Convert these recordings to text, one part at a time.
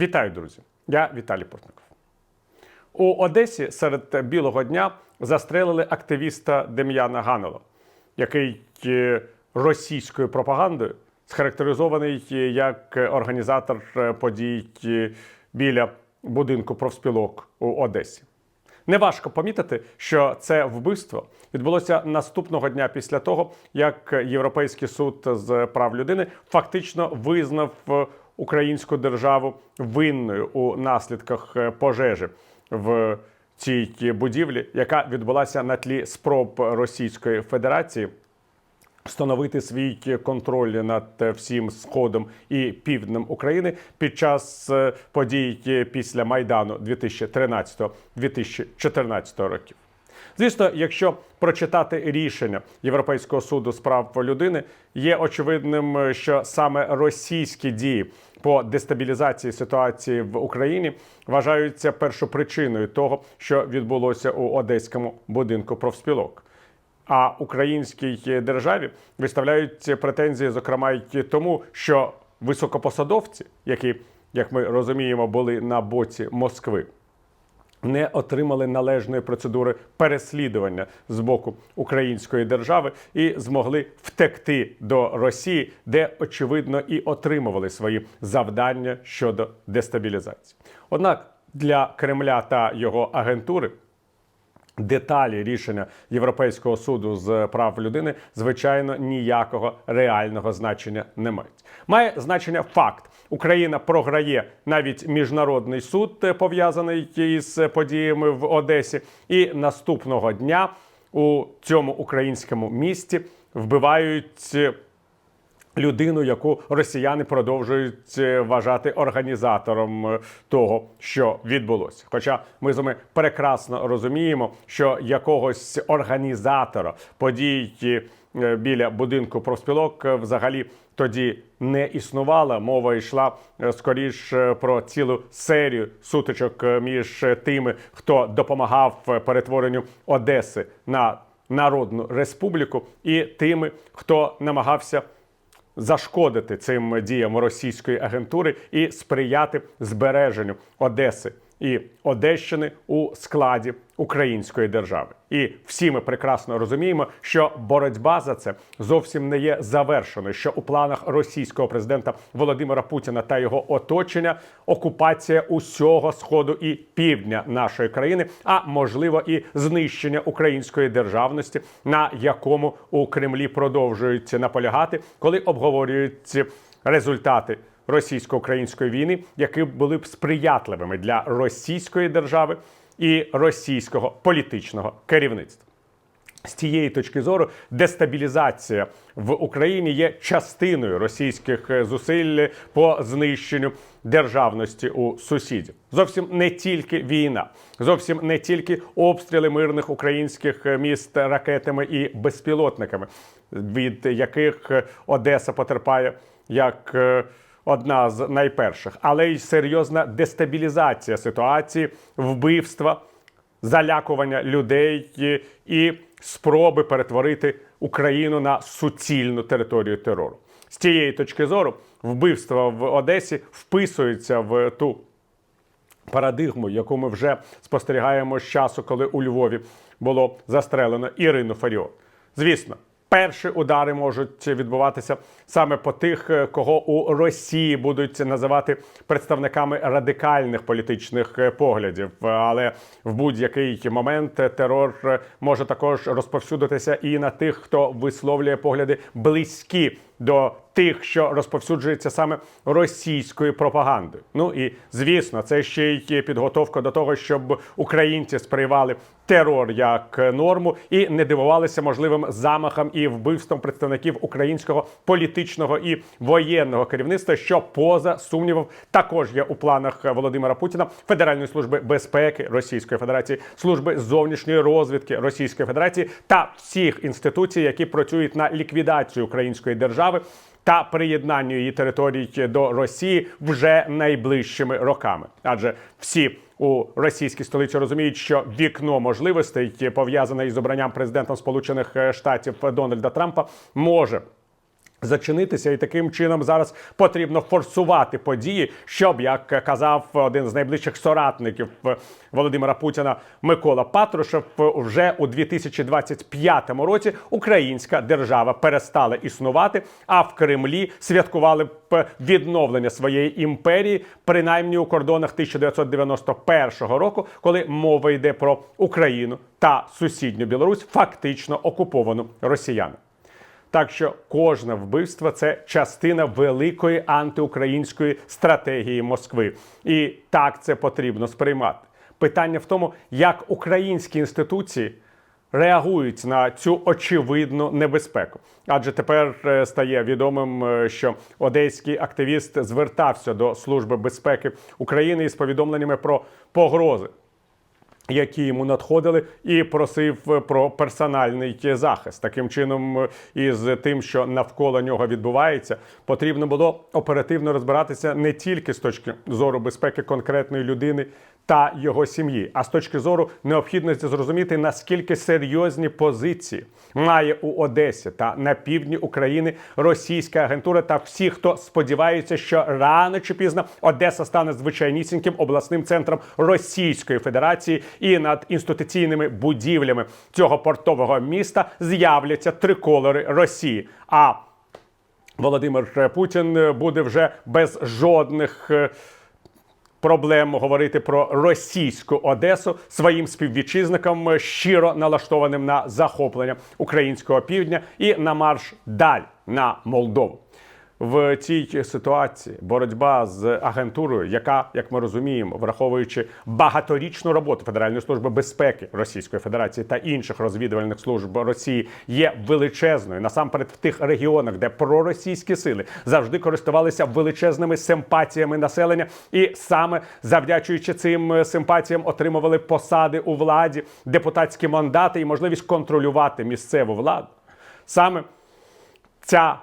Вітаю, друзі! Я Віталій Портников. У Одесі серед білого дня застрелили активіста Дем'яна Ганела, який е, російською пропагандою схарактеризований як організатор е, подій е, біля будинку профспілок у Одесі. Неважко помітити, що це вбивство відбулося наступного дня після того, як Європейський суд з прав людини фактично визнав е, українську державу винною у наслідках е, пожежі в цій будівлі, яка відбулася на тлі спроб Російської Федерації встановити свій контроль над всім сходом і півднем України під час е, подій після майдану 2013-2014 років. Звісно, якщо прочитати рішення Європейського суду з прав людини, є очевидним, що саме російські дії по дестабілізації ситуації в Україні вважаються першопричиною того, що відбулося у одеському будинку профспілок. А українській державі виставляють претензії, зокрема й тому, що високопосадовці, які, як ми розуміємо, були на боці Москви, не отримали належної процедури переслідування з боку української держави і змогли втекти до Росії, де очевидно і отримували свої завдання щодо дестабілізації. Однак для Кремля та його агентури. Деталі рішення Європейського суду з прав людини, звичайно, ніякого реального значення не мають. Має значення факт: Україна програє навіть міжнародний суд, е, пов'язаний із подіями в Одесі, і наступного дня у цьому українському місті вбивають. Людину, яку росіяни продовжують е, вважати організатором е, того, що відбулося. Хоча ми з вами прекрасно розуміємо, що якогось організатора подій е, біля будинку профспілок взагалі тоді не існувало. Мова йшла скоріш про цілу серію сутичок між тими, хто допомагав перетворенню Одеси на народну республіку, і тими, хто намагався зашкодити цим діям російської агентури і сприяти збереженню Одеси і Одещини у складі української держави. І всі ми прекрасно розуміємо, що боротьба за це зовсім не є завершеною. Що у планах російського президента Володимира Путіна та його оточення окупація усього сходу і півдня нашої країни, а можливо і знищення української державності, на якому у Кремлі продовжують наполягати, коли обговорюють результати російсько-української війни, які були б сприятливими для російської держави і російського політичного керівництва. З цієї точки зору дестабілізація в Україні є частиною російських е, зусиль по знищенню державності у сусідів. Зовсім не тільки війна, зовсім не тільки обстріли мирних українських е, міст ракетами і безпілотниками, від яких е, Одеса потерпає як одна з найперших, але й серйозна дестабілізація ситуації, вбивства залякування людей і- спроби перетворити Україну на суцільну територію терору. З цієї точки зору, вбивства в Одесі вписуються в ту парадигму, яку ми вже спостерігаємо з часу, коли у Львові було застрелено Ірину Фаріон. Звісно. Перші удари можуть відбуватися саме по тих, е, кого у Росії будуть називати представниками радикальних політичних е, поглядів. Але в будь-який момент терор е, може також розповсюдитися і на тих, хто висловлює погляди близькі до тих, що розповсюджується саме російською пропагандою. Ну і звісно, це ще й підготовка до того, щоб українці сприймали терор як норму і не дивувалися можливим замахам і вбивствам представників українського політичного і воєнного керівництва, що поза сумнівом також є у планах Володимира Путіна, Федеральної служби безпеки Російської Федерації, служби зовнішньої розвідки Російської Федерації та всіх інституцій, які працюють на ліквідацію української держави. Та приєднанню її територій до Росії вже найближчими роками, адже всі у російській столиці розуміють, що вікно можливостей пов'язане із обранням президентом Сполучених Штатів Дональда Трампа може Зачинитися і таким чином зараз потрібно форсувати події, щоб як казав один з найближчих соратників е, Володимира Путіна Микола Патрушев, е, вже у 2025 році українська держава перестала існувати, а в Кремлі святкували б відновлення своєї імперії, принаймні у кордонах 1991 року, коли мова йде про Україну та сусідню Білорусь, фактично окуповану росіянами. Так що кожне вбивство це частина великої антиукраїнської стратегії Москви, і так це потрібно сприймати. Питання в тому, як українські інституції реагують на цю очевидну небезпеку. Адже тепер е, стає відомим, е, що одеський активіст звертався до Служби безпеки України із повідомленнями про погрози які йому надходили, і просив е, про персональний захист. Таким чином, е, із тим, що навколо нього відбувається, потрібно було оперативно розбиратися не тільки з точки зору безпеки конкретної людини та його сім'ї, а з точки зору необхідності зрозуміти, наскільки серйозні позиції має у Одесі та на півдні України російська агентура та всі, хто сподіваються, що рано чи пізно Одеса стане звичайнісіньким обласним центром Російської Федерації, і над інституційними будівлями цього портового міста з'являться триколори Росії. А Володимир Путін буде вже без жодних. Проблем говорити про російську Одесу своїм співвітчизникам, е, щиро налаштованим на захоплення українського півдня і на марш далі на Молдову. В цій ситуації боротьба з агентурою, яка, як ми розуміємо, враховуючи багаторічну роботу Федеральної служби безпеки Російської Федерації та інших розвідувальних служб Росії, є величезною насамперед в тих регіонах, де проросійські сили завжди користувалися величезними симпатіями населення, і саме завдячуючи цим е, симпатіям отримували посади у владі, депутатські мандати і можливість контролювати місцеву владу. Саме ця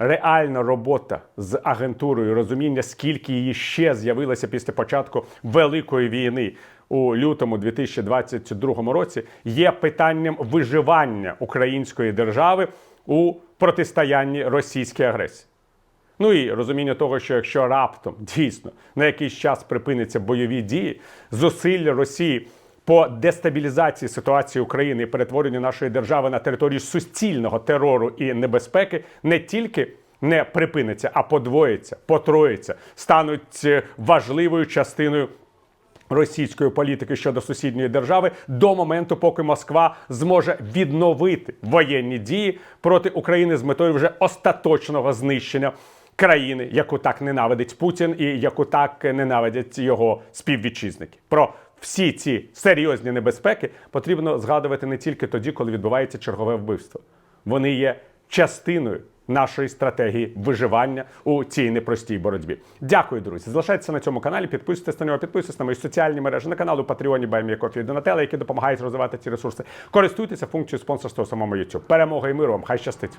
реальна робота з агентурою, розуміння, скільки її ще з'явилося після початку великої війни у лютому 2022 році, є питанням виживання української держави у протистоянні російській агресії. Ну і розуміння того, що якщо раптом дійсно на якийсь час припиняться бойові дії, зусилля Росії по дестабілізації ситуації України і перетворенню нашої держави на територію суцільного терору і небезпеки не тільки не припиниться, а подвоїться, потроїться, стануть е, важливою частиною російської політики щодо сусідньої держави до моменту, поки Москва зможе відновити воєнні дії проти України з метою вже остаточного знищення країни, яку так ненавидить Путін і яку так ненавидять його співвітчизники. Про всі ці серйозні небезпеки потрібно згадувати не тільки тоді, коли відбувається чергове вбивство. Вони є частиною нашої стратегії виживання у цій непростій боротьбі. Дякую, друзі. Залишайтеся на цьому каналі, підписуйтесь на нього, підписуйтесь на мої соціальні мережі, на канал у Патреоні Баймія Кофі Донателла, які допомагають розвивати ці ресурси. Користуйтеся функцією спонсорства у самому YouTube. Перемога і миру вам! Хай щастить!